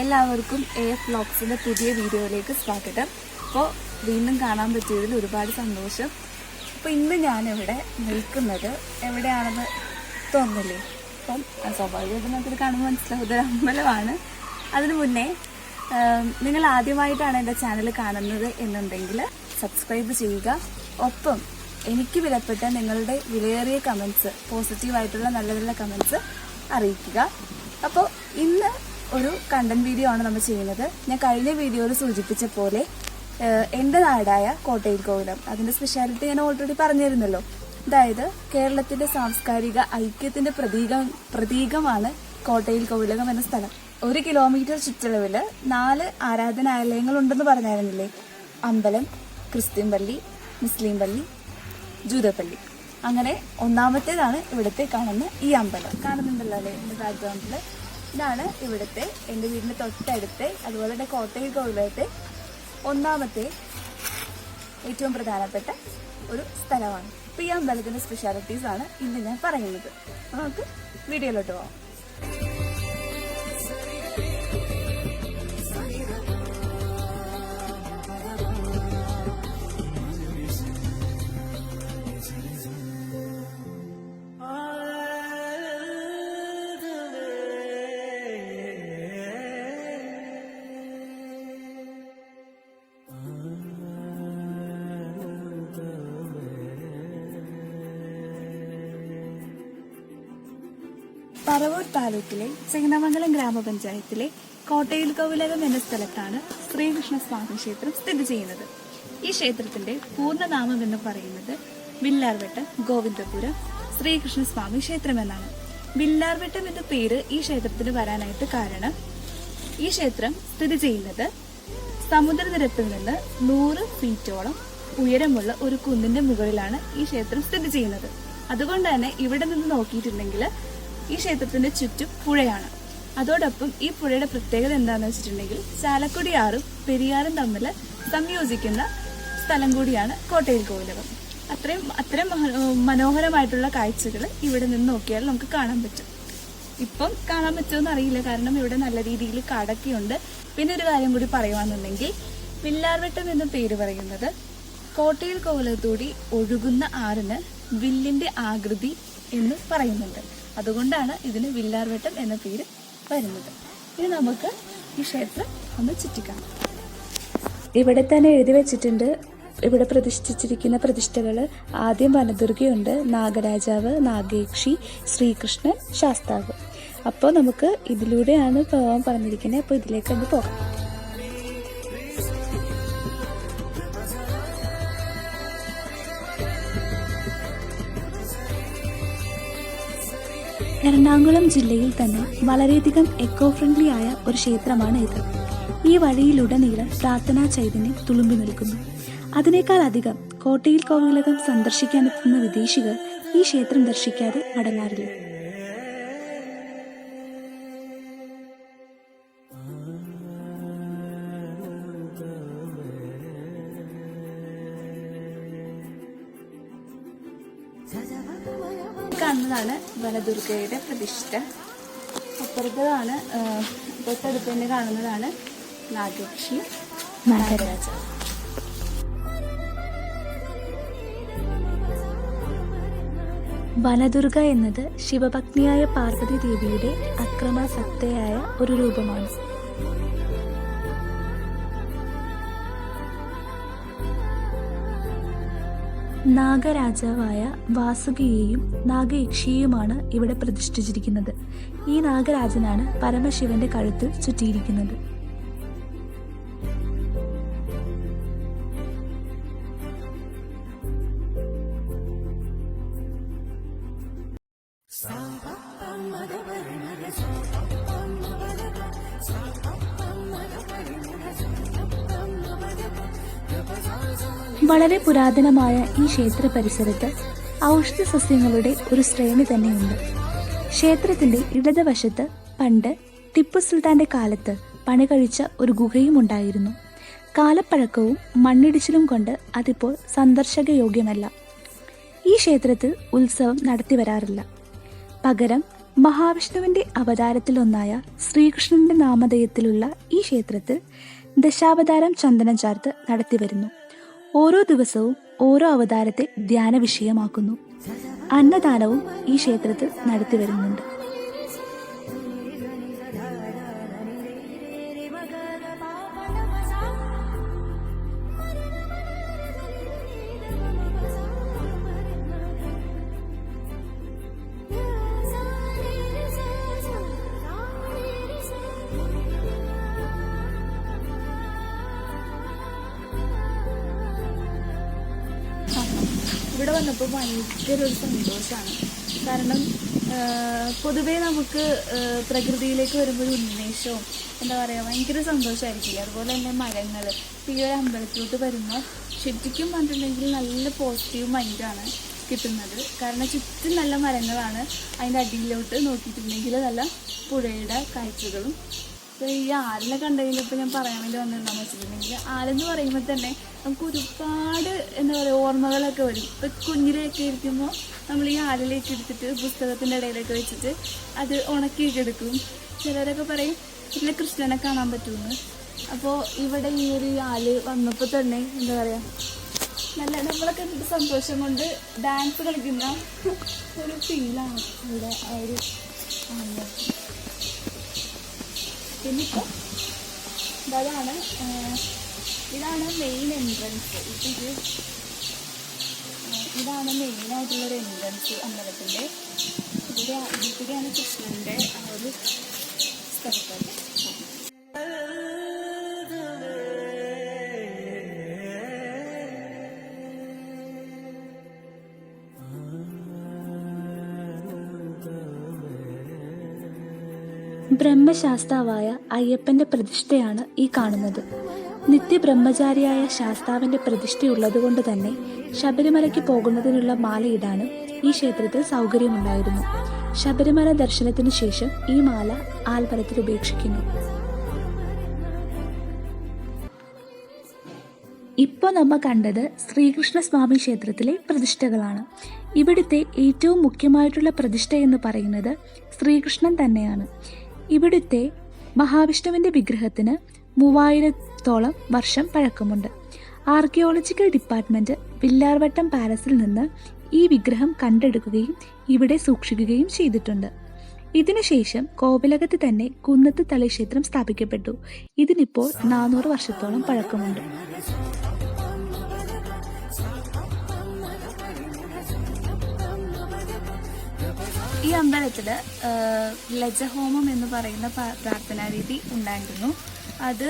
എല്ലാവർക്കും A F വ്ലോഗ്സിന്റെ പുതിയ വീഡിയോയിലേക്ക് സ്വാഗതം. അപ്പോൾ വീണ്ടും കാണാൻ പറ്റിയതിൽ ഒരുപാട് സന്തോഷം. അപ്പോൾ ഇന്ന് ഞാനിവിടെ നിൽക്കുന്നത് എവിടെയാണെന്ന് തോന്നില്ലേ അപ്പം സ്വാഭാവികമായിട്ടും നമുക്കിത് കാണുമ്പോൾ മനസ്സിലാവും. ഒരു അമ്പലമാണ്. അതിനു മുന്നേ നിങ്ങൾ ആദ്യമായിട്ടാണ് എന്റെ ചാനൽ കാണുന്നത് എന്നുണ്ടെങ്കിൽ സബ്സ്ക്രൈബ് ചെയ്യുക. ഒപ്പം എനിക്ക് വിലപ്പെട്ട നിങ്ങളുടെ വിലയേറിയ കമൻസ് പോസിറ്റീവായിട്ടുള്ള നല്ല നല്ല കമൻസ് അറിയിക്കുക. അപ്പോൾ ഇന്ന് ഒരു കണ്ടന്റ് വീഡിയോ ആണ് നമ്മൾ ചെയ്യുന്നത്. ഞാൻ കഴിഞ്ഞ വീഡിയോയിൽ സൂചിപ്പിച്ച പോലെ എന്റെ നാടായ കോട്ടയിൽ കോവിലം അതിന്റെ സ്പെഷ്യാലിറ്റി ഞാൻ ഓൾറെഡി പറഞ്ഞിരുന്നല്ലോ. അതായത് കേരളത്തിന്റെ സാംസ്കാരിക ഐക്യത്തിന്റെ പ്രതീകം പ്രതീകമാണ് കോട്ടയിൽ കോവിലകം എന്ന സ്ഥലം. ഒരു കിലോമീറ്റർ ചുറ്റളവിൽ നാല് ആരാധനാലയങ്ങൾ ഉണ്ടെന്ന് പറഞ്ഞായിരുന്നില്ലേ? അമ്പലം ക്രിസ്ത്യൻ പള്ളി മുസ്ലിം പള്ളി ജൂതപ്പള്ളി. അങ്ങനെ ഒന്നാമത്തേതാണ് ഇവിടുത്തെ കാണുന്ന ഈ അമ്പലം. കാണുന്നുണ്ടല്ലോ അല്ലേ? എന്റെ ബാക്ക്ഗ്രൗണ്ടിൽ ഇതാണ് ഇവിടുത്തെ എന്റെ വീടിന്റെ തൊട്ടടുത്തെ അതുപോലെ തന്നെ കോട്ടയിൽ കോവിലത്തെ ഒന്നാമത്തെ ഏറ്റവും പ്രധാനപ്പെട്ട ഒരു സ്ഥലമാണ്. അപ്പോൾ ഈ അമ്പലത്തിന്റെ സ്പെഷ്യാലിറ്റീസാണ് ഇന്ന് ഞാൻ പറയുന്നത്. നമുക്ക് വീഡിയോയിലോട്ട് പോകാം താലൂക്കിലെ ചിങ്ങനമംഗലം ഗ്രാമപഞ്ചായത്തിലെ കോട്ടയിൽ കോവിലകം എന്ന സ്ഥലത്താണ് ശ്രീകൃഷ്ണ സ്വാമി ക്ഷേത്രം സ്ഥിതി ചെയ്യുന്നത്. ഈ ക്ഷേത്രത്തിന്റെ പൂർണനാമം എന്ന് പറയുന്നത് വില്ലാർവട്ടം ഗോവിന്ദപുരം ശ്രീകൃഷ്ണ സ്വാമി ക്ഷേത്രം എന്നാണ്. വില്ലാർവട്ടം എന്ന പേര് ഈ ക്ഷേത്രത്തിന് വരാനായിട്ട് കാരണം ഈ ക്ഷേത്രം സ്ഥിതി ചെയ്യുന്നത് സമുദ്രനിരപ്പിൽ നിന്ന് നൂറ് ഫീറ്റോളം ഉയരമുള്ള ഒരു കുന്നിന്റെ മുകളിലാണ് ഈ ക്ഷേത്രം സ്ഥിതി ചെയ്യുന്നത്. അതുകൊണ്ട് തന്നെ ഇവിടെ നിന്ന് നോക്കിയിട്ടുണ്ടെങ്കിൽ ഈ ക്ഷേത്രത്തിന്റെ ചുറ്റും പുഴയാണ്. അതോടൊപ്പം ഈ പുഴയുടെ പ്രത്യേകത എന്താണെന്ന് വെച്ചിട്ടുണ്ടെങ്കിൽ ചാലക്കുടി ആറും പെരിയാറും തമ്മിൽ സംയോജിക്കുന്ന സ്ഥലം കൂടിയാണ് കോട്ടയിൽ കോവിലകം അത്രയും അത്രയും മനോഹരമായിട്ടുള്ള കാഴ്ചകൾ ഇവിടെ നിന്ന് നോക്കിയാൽ നമുക്ക് കാണാൻ പറ്റും. ഇപ്പം കാണാൻ പറ്റുമെന്ന് അറിയില്ല. കാരണം ഇവിടെ നല്ല രീതിയിൽ കടക്കിയുണ്ട്. പിന്നെ ഒരു കാര്യം കൂടി പറയുവാന്നുണ്ടെങ്കിൽ വില്ലാർവട്ടം എന്ന പേര് പറയുന്നത് കോട്ടയിൽ കോവിലകത്തൂടി ഒഴുകുന്ന ആറിന് വില്ലിന്റെ ആകൃതി എന്ന് പറയുന്നുണ്ട്. അതുകൊണ്ടാണ് ഇതിന് വില്ലാർവട്ടം എന്ന പേര് വരുന്നത്. ഇനി നമുക്ക് ഈ ക്ഷേത്രം ഒന്ന് ചുറ്റിക്കാം. ഇവിടെ തന്നെ എഴുതി വെച്ചിട്ടുണ്ട് ഇവിടെ പ്രതിഷ്ഠിച്ചിരിക്കുന്ന പ്രതിഷ്ഠകൾ ആദ്യം വനദുർഗയുണ്ട് നാഗരാജാവ് നാഗേക്ഷി ശ്രീകൃഷ്ണൻ ശാസ്താവ്. അപ്പോൾ നമുക്ക് ഇതിലൂടെയാണ് പോകാൻ പറഞ്ഞിരിക്കുന്നത്. അപ്പോൾ ഇതിലേക്ക് പോകാം. എറണാകുളം ജില്ലയിൽ തന്നെ വളരെയധികം എക്കോ ഫ്രണ്ട്ലി ആയ ഒരു ക്ഷേത്രമാണ് ഇത്. ഈ വഴിയിലുടനീളം പ്രാർത്ഥനാ ചൈതന്യം തുളുമ്പി നിൽക്കുന്നു. അതിനേക്കാൾ അധികം കോട്ടയിൽ കോവിലകം സന്ദർശിക്കാനെത്തുന്ന വിദേശികൾ ഈ ക്ഷേത്രം ദർശിക്കാതെ മടങ്ങാറില്ല. കാണുന്നതാണ് വനദുർഗയുടെ പ്രതിഷ്ഠ. അപ്പുറത്തതാണ് ആ, തൊട്ടടുത്ത് തന്നെ കാണുന്നതാണ് നാഗക്ഷി നാഗരാജ വനദുർഗ എന്നത് ശിവഭക്തിയായ പാർവതി ദേവിയുടെ അക്രമാസക്തയായ ഒരു രൂപമാണ്. നാഗരാജാവായ വാസുകിയെയും നാഗയക്ഷിയെയുമാണ് ഇവിടെ പ്രതിഷ്ഠിച്ചിരിക്കുന്നത്. ഈ നാഗരാജനാണ് പരമശിവന്റെ കഴുത്തിൽ ചുറ്റിയിരിക്കുന്നത്. വളരെ പുരാതനമായ ഈ ക്ഷേത്ര പരിസരത്ത് ഔഷധ സസ്യങ്ങളുടെ ഒരു ശ്രേണി തന്നെയുണ്ട്. ക്ഷേത്രത്തിന്റെ ഇടതുവശത്ത് പണ്ട് ടിപ്പു സുൽത്താന്റെ കാലത്ത് പണി കഴിച്ച ഒരു ഗുഹയും ഉണ്ടായിരുന്നു. കാലപ്പഴക്കവും മണ്ണിടിച്ചിലും കൊണ്ട് അതിപ്പോൾ സന്ദർശക യോഗ്യമല്ല ഈ ക്ഷേത്രത്തിൽ ഉത്സവം നടത്തി വരാറില്ല. പകരം മഹാവിഷ്ണുവിന്റെ അവതാരത്തിലൊന്നായ ശ്രീകൃഷ്ണന്റെ നാമധേയത്തിലുള്ള ഈ ക്ഷേത്രത്തിൽ ദശാവതാരം ചന്ദനം ചാർത്ത് നടത്തിവരുന്നു ഓരോ ദിവസവും ഓരോ അവതാരത്തെ ധ്യാന വിഷയമാക്കുന്നു അന്നദാനവും ഈ ക്ഷേത്രത്തിൽ നടത്തിവരുന്നുണ്ട് ഇവിടെ വന്നപ്പോൾ ഭയങ്കര ഒരു സന്തോഷമാണ് കാരണം പൊതുവേ നമുക്ക് പ്രകൃതിയിലേക്ക് വരുമ്പോൾ ഉന്മേഷവും എന്താ പറയുക ഭയങ്കര സന്തോഷമായിരിക്കില്ലേ അതുപോലെ തന്നെ മരങ്ങൾ ഈ ഒരു അമ്പലത്തിലോട്ട് വരുമ്പോൾ ശരിക്കും പറഞ്ഞിട്ടുണ്ടെങ്കിൽ നല്ല പോസിറ്റീവ് മൈൻഡാണ് കിട്ടുന്നത്. കാരണം ചുറ്റും നല്ല മരങ്ങളാണ് അതിന്റെ അടിയിലോട്ട് നോക്കിയിട്ടുണ്ടെങ്കിൽ നല്ല പുഴയുടെ കാഴ്ചകളും ഇപ്പൊ ഈ ആലിനെ കണ്ടതിൽ ഇപ്പൊ ഞാൻ പറയാൻ വേണ്ടി വന്നിട്ടുണ്ടെന്ന് വെച്ചിട്ടുണ്ടെങ്കിൽ ആലെന്ന് പറയുമ്പോൾ തന്നെ നമുക്ക് ഒരുപാട് എന്താ പറയുക ഓർമ്മകളൊക്കെ വരും. ഇപ്പൊ കുഞ്ഞിലെയൊക്കെ ഇരിക്കുമ്പോൾ നമ്മൾ ഈ ആലിലേക്ക് എടുത്തിട്ട് പുസ്തകത്തിന്റെ ഇടയിലൊക്കെ വെച്ചിട്ട് അത് ഉണക്കിയൊക്കെ എടുക്കും. ചിലരൊക്കെ പറയും ഇതിലെ കൃഷ്ണനെ കാണാൻ പറ്റുമെന്ന് അപ്പോൾ ഇവിടെ ഈ ഒരു ആൽ വന്നപ്പോൾ തന്നെ എന്താ പറയാ നല്ല നമ്മളൊക്കെ സന്തോഷം കൊണ്ട് ഡാൻസ് കളിക്കുന്ന ഒരു ഫീലാണ് ഇവിടെ ആ ഒരു. പിന്നിപ്പോൾ അതാണ് ഇതാണ് മെയിൻ എൻട്രൻസ് ഇത് ഇതാണ് മെയിൻ ആയിട്ടുള്ളൊരു എൻട്രൻസ് അമ്പലത്തിന്റെ. ഇവിടെ ഇവിടെയാണ് കൃഷ്ണന്റെ ആ ഒരു സ്ഥലത്തേക്ക് ബ്രഹ്മശാസ്താവായ അയ്യപ്പന്റെ പ്രതിഷ്ഠയാണ് ഈ കാണുന്നത്. നിത്യബ്രഹ്മചാരിയായ ശാസ്താവിന്റെ പ്രതിഷ്ഠയുള്ളതുകൊണ്ട് തന്നെ ശബരിമലയ്ക്ക് പോകുന്നതിനുള്ള മാലയിടാനും ഈ ക്ഷേത്രത്തിൽ സൗകര്യമുണ്ടായിരുന്നു. ശബരിമല ദർശനത്തിനു ശേഷം ഈ മാല ആൽമരത്തിൽ ഉപേക്ഷിക്കുന്നു. ഇപ്പോൾ നമ്മൾ കണ്ടത് ശ്രീകൃഷ്ണ സ്വാമി ക്ഷേത്രത്തിലെ പ്രതിഷ്ഠകളാണ്. ഇവിടുത്തെ ഏറ്റവും മുഖ്യമായിട്ടുള്ള പ്രതിഷ്ഠ എന്ന് പറയുന്നത് ശ്രീകൃഷ്ണൻ തന്നെയാണ്. ഇവിടുത്തെ മഹാവിഷ്ണുവിന്റെ വിഗ്രഹത്തിന് മൂവായിരത്തോളം വർഷം പഴക്കമുണ്ട്. ആർക്കിയോളജിക്കൽ ഡിപ്പാർട്ട്മെന്റ് വില്ലാർവട്ടം പാലസിൽ നിന്ന് ഈ വിഗ്രഹം കണ്ടെടുക്കുകയും ഇവിടെ സൂക്ഷിക്കുകയും ചെയ്തിട്ടുണ്ട്. ഇതിനുശേഷം കോവിലകത്ത് തന്നെ കുന്നത്ത് തളിക്ഷേത്രം സ്ഥാപിക്കപ്പെട്ടു. ഇതിനിപ്പോൾ നാനൂറ് വർഷത്തോളം പഴക്കമുണ്ട്. ഈ അമ്പലത്തിൽ ലജഹോമം എന്ന് പറയുന്ന പ്രാർത്ഥനാ രീതി ഉണ്ടായിരുന്നു. അത്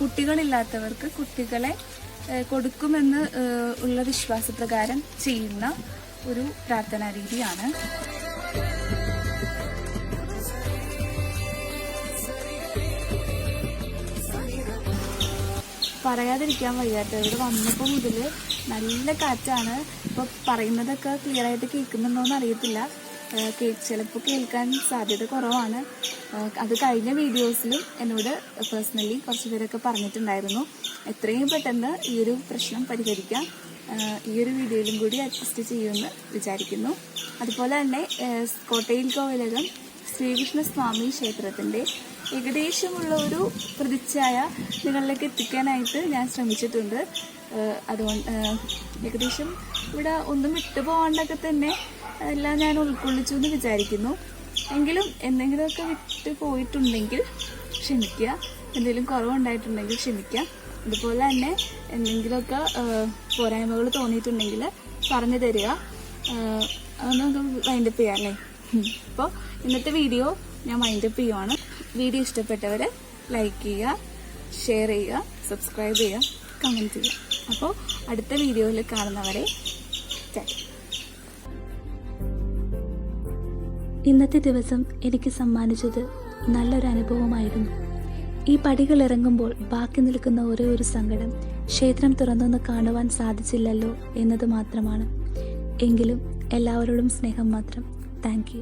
കുട്ടികളില്ലാത്തവർക്ക് കുട്ടികളെ കൊടുക്കുമെന്ന് ഉള്ള വിശ്വാസപ്രകാരം ചെയ്യുന്ന ഒരു പ്രാർത്ഥനാ രീതിയാണ്. പറയാതിരിക്കാൻ വയ്യാത്ത ഇവിടെ വന്നപ്പോൾ മുതൽ നല്ല കാറ്റാണ്. ഇപ്പോൾ പറയുന്നതൊക്കെ ക്ലിയർ ആയിട്ട് കേൾക്കുന്നുണ്ടോയെന്ന് അറിയത്തില്ല. ഏഹ് കേ ചിലപ്പോൾ കേൾക്കാൻ സാധ്യത കുറവാണ്. അത് കഴിഞ്ഞ വീഡിയോസിലും എന്നോട് പേഴ്സണലി കുറച്ച് പേരൊക്കെ പറഞ്ഞിട്ടുണ്ടായിരുന്നു. എത്രയും പെട്ടെന്ന് ഈ ഒരു പ്രശ്നം പരിഹരിക്കാം. ഈ ഒരു വീഡിയോയിലും കൂടി അഡ്ജസ്റ്റ് ചെയ്യുമെന്ന് വിചാരിക്കുന്നു. അതുപോലെ തന്നെ കോട്ടയിൽ കോവിലകം ശ്രീകൃഷ്ണ സ്വാമി ക്ഷേത്രത്തിന്റെ ഏകദേശമുള്ള ഒരു പ്രതിച്ഛായ നിങ്ങളിലേക്ക് എത്തിക്കാനായിട്ട് ഞാൻ ശ്രമിച്ചിട്ടുണ്ട്. അതുകൊണ്ട് ഏകദേശം ഇവിടെ ഒന്നും വിട്ടുപോകാണ്ടൊക്കെ തന്നെ എല്ലാം ഞാൻ ഉൾക്കൊള്ളിച്ചു എന്ന് വിചാരിക്കുന്നു. എങ്കിലും എന്തെങ്കിലുമൊക്കെ വിട്ട് പോയിട്ടുണ്ടെങ്കിൽ ക്ഷമിക്കുക. എന്തെങ്കിലും കുറവുണ്ടായിട്ടുണ്ടെങ്കിൽ ക്ഷമിക്കുക. അതുപോലെ തന്നെ എന്തെങ്കിലുമൊക്കെ പോരായ്മകൾ തോന്നിയിട്ടുണ്ടെങ്കിൽ പറഞ്ഞു തരിക. നമുക്ക് വൈൻഡപ്പ് ചെയ്യാം അല്ലേ? അപ്പോൾ ഇന്നത്തെ വീഡിയോ ഞാൻ വൈൻഡപ്പ് ചെയ്യുവാണ്. വീഡിയോ ഇഷ്ടപ്പെട്ടവർ ലൈക്ക് ചെയ്യുക ഷെയർ ചെയ്യുക സബ്സ്ക്രൈബ് ചെയ്യുക കമന്റ് ചെയ്യുക. അപ്പോൾ അടുത്ത വീഡിയോയിൽ കാണുന്നവരെ ഇന്നത്തെ ദിവസം എനിക്ക് സമ്മാനിച്ചത് നല്ലൊരു അനുഭവമായിരുന്നു. ഈ പടികൾ ഇറങ്ങുമ്പോൾ ബാക്കി നിൽക്കുന്ന ഒരേ ഒരു സങ്കടം ക്ഷേത്രം തുറന്നൊന്ന് കാണുവാൻ സാധിച്ചില്ലല്ലോ എന്നത് മാത്രമാണ്. എങ്കിലും എല്ലാവരോടും സ്നേഹം മാത്രം. താങ്ക്